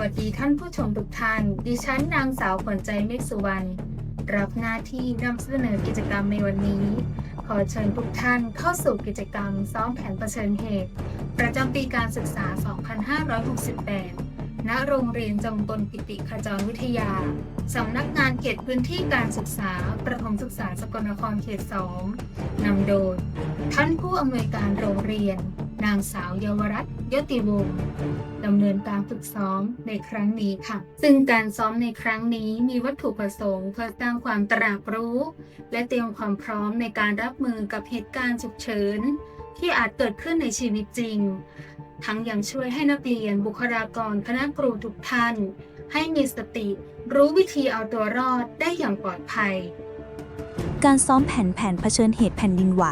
วัสดีท่านผู้ชมทุกท่าน ดิฉันนางสาวขวัญใจเมฆสุวรรณ รับหน้าที่นำเสนอกิจกรรมในวันนี้ ขอเชิญทุกท่านเข้าสู่กิจกรรมซ้อมแผนเชิญเหตุ ประจำปีการศึกษา 2568 ณ โรงเรียนจงกลปิติขจรวิทยา สำนักงานเขตพื้นที่การศึกษา ประถมศึกษาสกลนครเขต 2 นำโดย ท่านผู้อำนวยการโรงเรียน นางสาวเยาวรัตน์ยติวงศ์ ดำเนินการฝึกซ้อมในครั้งนี้ค่ะ ซึ่งการซ้อมในครั้งนี้มีวัตถุประสงค์เพื่อสร้างความตระหนักรู้ และเตรียมความพร้อมในการรับมือกับเหตุการณ์ฉุกเฉินที่อาจเกิดขึ้นในชีวิตจริง ทั้งยังช่วยให้นักเรียนบุคลากรคณะครูทุกท่าน ให้มีสติ รู้วิธีเอาตัวรอดได้อย่างปลอดภัย การซ้อมแผนแผนเผชิญเหตุแผ่นดินไหว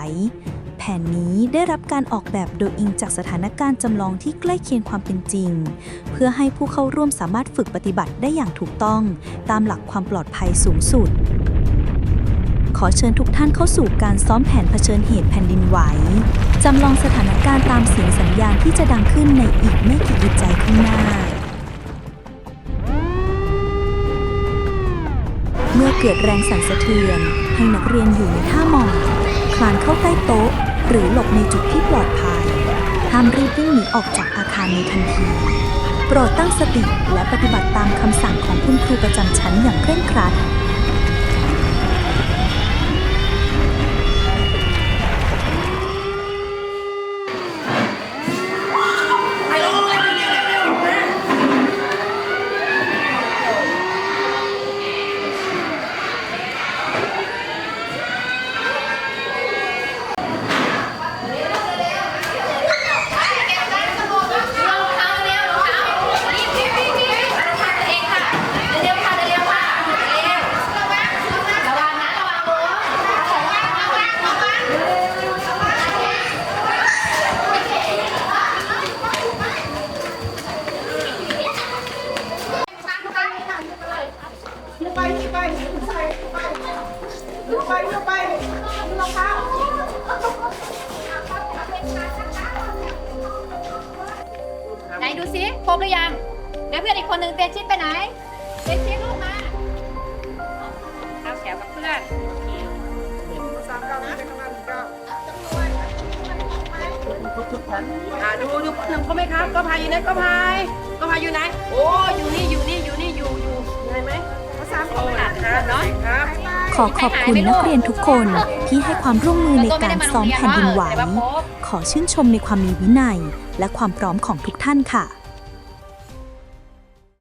ผนนี้ได้รับการออกแบบโดยอิงจากสถานการณ์จำลองที่ใกล้เคียงความเป็นจริง เพื่อให้ผู้เข้าร่วมสามารถฝึกปฏิบัติได้อย่างถูกต้อง ตามหลักความปลอดภัยสูงสุด ขอเชิญทุกท่านเข้าสู่การซ้อมแผนเผชิญเหตุแผ่นดินไหวจำลองสถานการณ์ตามเสียงสัญญาณที่จะดังขึ้นในอีกไม่กี่อึดใจข้างหน้าเมื่อเกิดแรงสั่นสะเทือน ให้นักเรียนอยู่ในท่าหมอบคลานเข้าใต้โต๊ะ หรือหลบในจุดที่ปลอดภัย ห้ามรีบวิ่งหนีออกจากอาคารในทันที โปรดตั้งสติและปฏิบัติตามคำสั่งของคุณครูประจำชั้นอย่างเคร่งครัด ไปไปใส่ไปไปไปรองเท้าไหนดูซิครบหรือยังแล้วเพื่อนอีกคนนึงเตชิดไปไหน เตชิดลูกมาเอาแถวกับเพื่อนสามเก้าเป็นกำลังเก้าอ่าดูดูหนึ่งก็ไหมครับ ก็พายอยู่ไหนก็พายก็พายอยู่ไหน โอ้ อยู่นี่ อยู่นี่ อยู่นี่ อยู่ อยู่ไหนไหม สามโอ้นะครับเนาะครับขอขอบคุณนักเรียนทุกคนที่ให้ความร่วมมือในการซ้อมแผ่นดินไหวแต่ว่าครบขอชื่นชมในความมีวินัย และความพร้อมของทุกท่านค่ะ